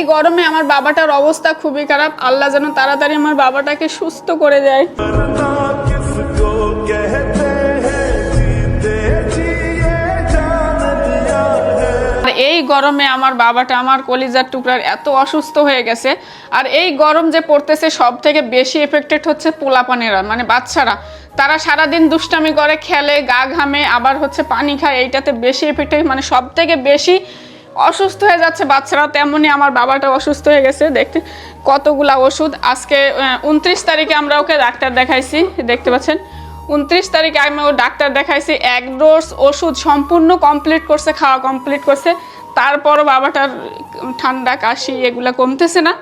এই গরমে আমার বাবাটার অবস্থা খুবই খারাপ। আল্লাহ যেন তাড়াতাড়ি আমার বাবাটাকে সুস্থ করে দেয়। এই গরমে আমার বাবাটা আমার কলিজার টুকরার এত অসুস্থ হয়ে গেছে। আর এই গরম যে পড়তেছে সব থেকে বেশি এফেক্টেড হচ্ছে পোলাপানেরা মানে বাচ্চারা। তারা সারাদিন দুষ্টামি করে, খেলে, গা ঘামে, আবার হচ্ছে পানি খায়, এইটাতে বেশি এফেক্টেড মানে সব থেকে বেশি অসুস্থ হয়ে যাচ্ছে বাচ্চারা তেমনি আমার বাবাটা অসুস্থ হয়ে গেছে, দেখতে। কতগুলা ওষুধ, আজকে উনত্রিশ তারিখে আমরা ওকে ডাক্তার দেখাইছি, দেখতে পাচ্ছেন। উনত্রিশ তারিখে আমি ও ডাক্তার দেখাইছি, এক ডোজ ওষুধ সম্পূর্ণ কমপ্লিট করছে, খাওয়া কমপ্লিট করছে। তারপরও বাবাটার ঠান্ডা, কাশি এগুলা কমতেছে না।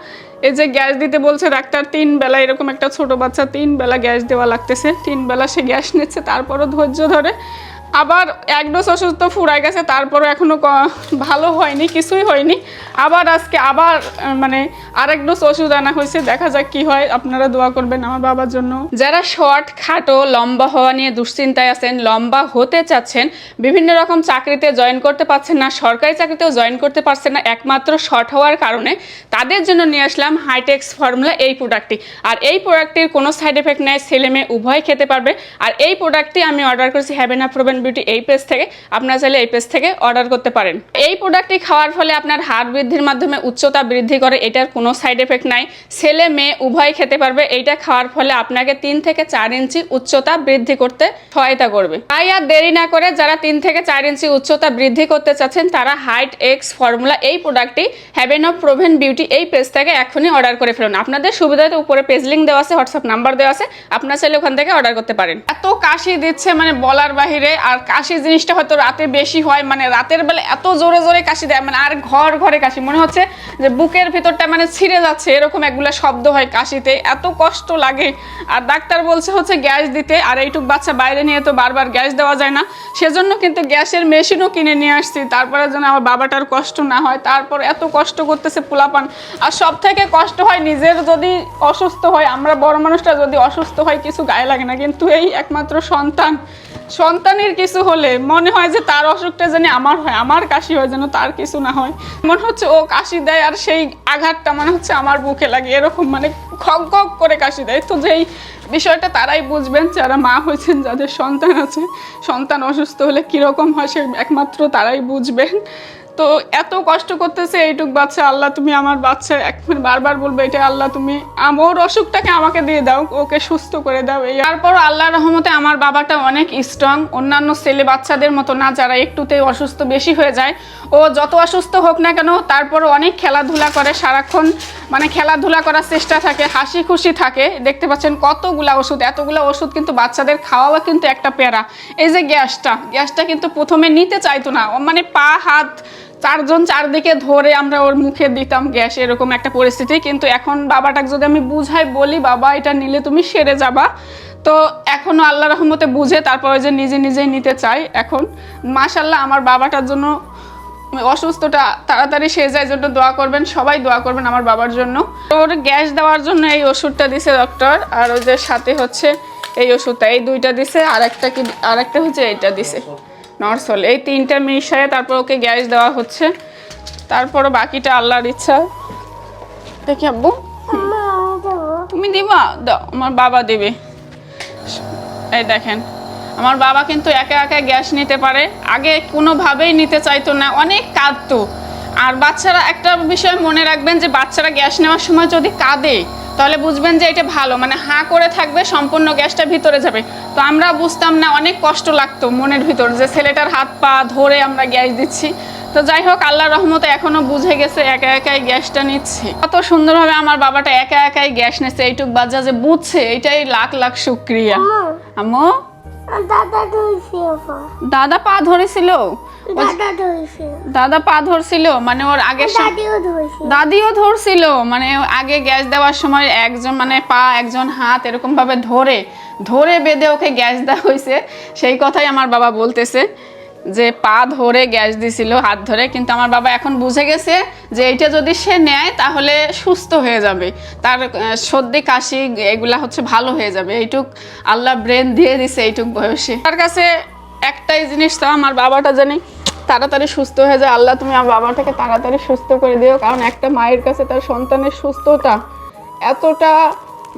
এই যে গ্যাস দিতে বলছে ডাক্তার, তিন বেলা এরকম একটা ছোট বাচ্চা, তিন বেলা গ্যাস দেওয়া লাগতেছে। তিন বেলা সে গ্যাস নিচ্ছে, তারপরও ধৈর্য ধরে। আবার এক ডোজ ওষুধ তো ফুরাই গেছে তারপরও এখনও ক- ভালো হয়নি কিছুই হয়নি। আবার আজকে আবার মানে আরেক ডোজ ওষুধ আনা হয়েছে। দেখা যাক কি হয়। আপনারা দোয়া করবেন আমার বাবার জন্য। যারা শর্ট খাটো, লম্বা হওয়া নিয়ে দুশ্চিন্তায় আছেন, লম্বা হতে চাচ্ছেন, বিভিন্ন রকম চাকরিতে জয়েন করতে পারছেন না, সরকারি চাকরিতেও জয়েন করতে পারছেন না, একমাত্র শর্ট হওয়ার কারণে তাদের জন্য নিয়ে আসলাম হাইটেক্স ফর্মুলা এই প্রোডাক্টটি আর এই প্রোডাক্টটির কোনো সাইড এফেক্ট নেই, ছেলে মেয়ে উভয় খেতে পারবে। আর এই প্রোডাক্টটি আমি অর্ডার করেছি হ্যাভেন আপ প্রোভেন বিউটি এই পেজ থেকে। আপনারা চাইলে এই পেজ থেকে অর্ডার করতে পারেন। এই প্রোডাক্টটি খাওয়ার ফলে আপনার হাড় বৃদ্ধির মাধ্যমে উচ্চতা বৃদ্ধি করে, এটার কোনো সাইড এফেক্ট নাই। ছেলে, মেয়ে উভয় খেতে পারবে, এইটা খাওয়ার ফলে আপনাকে তিন থেকে চার ইঞ্চি উচ্চতা বৃদ্ধি করতে সহায়তা করবে। তাই আর দেরি না করে যারা তিন থেকে চার ইঞ্চি উচ্চতা বৃদ্ধি করতে চাচ্ছেন, তারা হাইট এক্স ফর্মুলা এই প্রোডাক্টটি হ্যাভেন অফ প্রোভেন বিউটি এই পেজ থেকে এখনই অর্ডার করে ফেলুন। আপনাদের সুবিধাতে উপরে পেজ লিঙ্ক দেওয়া আছে হোয়াটসঅ্যাপ নাম্বার দেওয়া আছে, আপনারা চাইলে ওখান থেকে অর্ডার করতে পারেন। এত কাশি দিচ্ছে মানে বলার বাহিরে, আর কাশি জিনিসটা হয়তো রাতে বেশি হয় মানে রাতের বেলা এত জোরে জোরে কাশি দেয় মানে আর ঘর ঘরে কাশি মনে হচ্ছে যে বুকের ভিতরটা মানে ছিঁড়ে যাচ্ছে, এরকম একগুলা শব্দ হয় কাশিতে। এত কষ্ট লাগে। আর ডাক্তার বলছে হচ্ছে গ্যাস দিতে, আর এইটুক বাচ্চা বাইরে নিয়ে তো বারবার গ্যাস দেওয়া যায় না। সেজন্য কিন্তু গ্যাসের মেশিনও কিনে নিয়ে আসছি। তারপরে যেন আমার বাবাটার কষ্ট না হয়, তারপর এত কষ্ট করতেছে পোলাপান। আর সব থেকে কষ্ট হয় নিজের যদি অসুস্থ হয়, আমরা বড় মানুষটা যদি অসুস্থ হয়, কিছু গায়ে লাগে না। কিন্তু এই একমাত্র সন্তান। সন্তানের কিছু হলে মনে হয় যে তার অসুখটা যেন আমার হয়, আমার কাশি হয় যেন তার কিছু না হয়। মনে হচ্ছে ও কাশি দেয় আর সেই আঘাতটা মনে হচ্ছে আমার বুকে লাগে, এরকম মানে খক খক করে কাশি দেয়। তো যেই বিষয়টা তারাই বুঝবেন, যারা মা হয়েছেন, যাদের সন্তান আছে, সন্তান অসুস্থ হলে কীরকম হয় সে একমাত্র তারাই বুঝবেন। তো এত কষ্ট করতেছে এইটুক বাচ্চা, আল্লাহ তুমি আমার বাচ্চা মিনিট বারবার বলবে এটা আল্লাহ তুমি আমার অসুখটাকে আমাকে দিয়ে দাও, ওকে সুস্থ করে দাও, এই তারপর আল্লাহ রহমতে আমার বাবাটা অনেক স্ট্রং অন্যান্য ছেলে বাচ্চাদের মতো না, যারা একটুতেই অসুস্থ বেশি হয়ে যায়, ও যত অসুস্থ হোক না কেন তারপর অনেক খেলাধুলা করে, সারাক্ষণ মানে খেলাধুলা করার চেষ্টা থাকে, হাসি খুশি থাকে, দেখতে পাচ্ছেন কতগুলা ওষুধ, এতগুলা ওষুধ কিন্তু বাচ্চাদের খাওয়াও কিন্তু একটা প্যারা। এই যে গ্যাসটা গ্যাসটা কিন্তু প্রথমে নিতে চাইতো না মানে পা, হাত চারজন চারদিকে ধরে আমরা ওর মুখে দিতাম গ্যাস, এরকম একটা পরিস্থিতি। কিন্তু এখন বাবাটাকে যদি আমি বুঝাই, বলি, বাবা, এটা নিলে তুমি সেরে যাবা। তো এখনও আল্লাহ রহমতে বুঝে, তারপরে যে নিজে নিজেই নিতে চাই এখন। মাশাল্লাহ আমার বাবাটার জন্য অসুস্থটা তাড়াতাড়ি সেরে যায় জন্য দোয়া করবেন, সবাই দোয়া করবেন আমার বাবার জন্য। ওর গ্যাস দেওয়ার জন্য এই ওষুধটা দিছে ডক্টর আর যে সাথে হচ্ছে এই ওষুধটা, এই দুইটা দিছে আর একটা কি আর একটা হচ্ছে এইটা দিছে। নরসল এই তিনটা মিশায় তারপর ওকে গ্যাস দেওয়া হচ্ছে। তারপরও বাকিটা আল্লাহর ইচ্ছা। দেখি আব্বু। তুমি দিবা? দাও আমার বাবা দেবে। এই দেখেন, আমার বাবা কিন্তু একা একা গ্যাস নিতে পারে। আগে কোনোভাবেই নিতে চাইতো না, অনেক কাঁদতো। আর বাচ্চারা একটা বিষয় মনে রাখবেন যে বাচ্চারা গ্যাস নেওয়ার সময় যদি কাঁদে তাহলে বুঝবেন যে এটা ভালো মানে হাঁ করে থাকবে সম্পূর্ণ গ্যাসটা ভিতরে যাবে। তো আমরা বুঝতাম না অনেক কষ্ট লাগতো মনের ভিতর যে ছেলেটার হাত পা ধরে আমরা গ্যাস দিচ্ছি। তো যাই হোক আল্লাহ রহমত এখনও বুঝে গেছে একা একাই গ্যাসটা নিচ্ছে। কত সুন্দরভাবে আমার বাবাটা একা একাই গ্যাস নিচ্ছে এইটুক বাজা যে বুঝছে এটাই লাখ লাখ শুক্রিয়া। আম্মু? দাদা পা ধরেছিল? দাদা পা ধরছিল? মানে ওর ধরেছে দাদিও ধরছিল। মানে আগে গ্যাস দেওয়ার সময় একজন মানে পা একজন হাত এরকম ভাবে ধরে ধরে বেঁধে ওকে গ্যাস দেওয়া হয়েছে। সেই কথাই আমার বাবা বলতেছে। যে পা ধরে গ্যাস দিছিল, হাত ধরে, কিন্তু আমার বাবা এখন বুঝে গেছে যে এটা যদি সে নেয়, তাহলে সুস্থ হয়ে যাবে। তার সর্দি, কাশি, এগুলা হচ্ছে ভালো হয়ে যাবে। এইটুক আল্লাহ ব্রেন দিয়ে দিছে এইটুক বয়সে। তার কাছে একটাই জিনিস তো আমার বাবাটা জানি তাড়াতাড়ি সুস্থ হয়ে যায়। আল্লাহ, তুমি আমার বাবাটাকে তাড়াতাড়ি সুস্থ করে দিও, কারণ একটা মায়ের কাছে তার সন্তানের সুস্থতা এতটা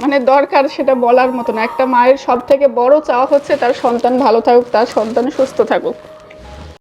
মানে দরকার সেটা বলার মতো না। একটা মায়ের সব থেকে বড় চাওয়া হচ্ছে তার সন্তান ভালো থাকুক, তার সন্তান সুস্থ থাকুক।